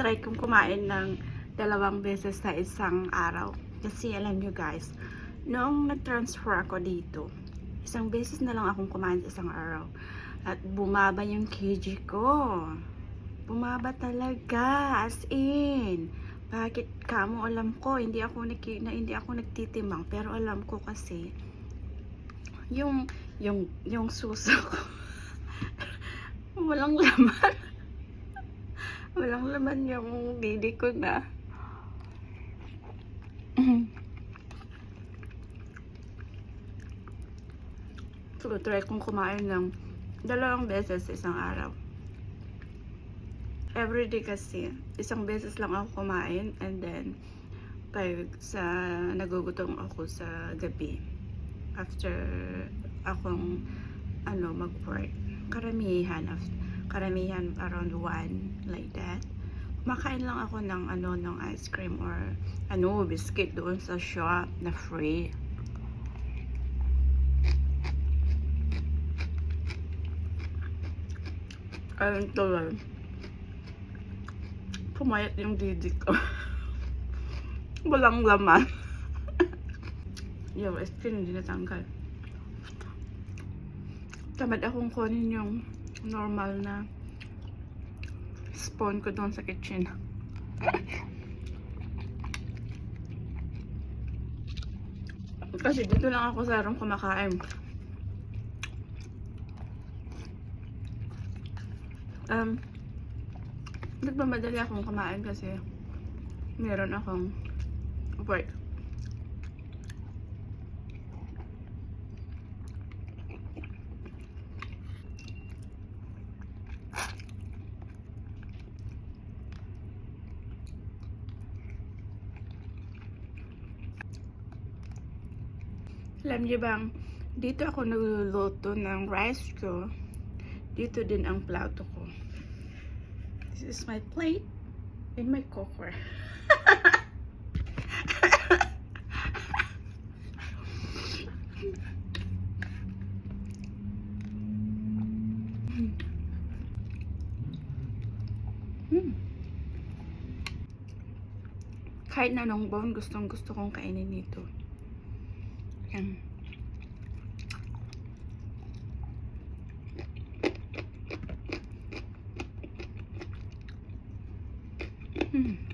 tinatry kong kumain ng dalawang beses sa isang araw. Kasi alam nyo guys, noong nag-transfer ako dito, isang beses na lang akong kumain sa isang araw. At bumaba yung kg ko. Bumaba talaga, as in. Bakit kamo alam ko, hindi ako naki, na hindi ako nagtitimang, pero alam ko kasi yung yung yung suso ko walang laman. Walang laman yung didi ko na. So, try kong kumain ng dalawang beses sa isang araw. Everyday kasi, isang beses lang ako kumain and then pag sa nagugutom ako sa gabi after akong ano mag-work karamihan of karamihan around 1 like that. Kumakain lang ako ng ano ng ice cream or ano biscuit doon sa shop na free. Ayun tuloy pumayat yung didi ko. Walang laman. Yung skin hindi natanggal. Tamad akong kunin yung normal na spoon ko doon sa kitchen. Kasi dito lang ako sa room kumakain. Um nagmamadali akong kumain kasi meron akong work Alam niyo bang, dito ako nagluluto ng rice ko. Dito din ang plato ko. This is my plate and my cooker. Hmm. Kahit na nung bone, gustong gusto kong kainin nito. Yan. Hmm.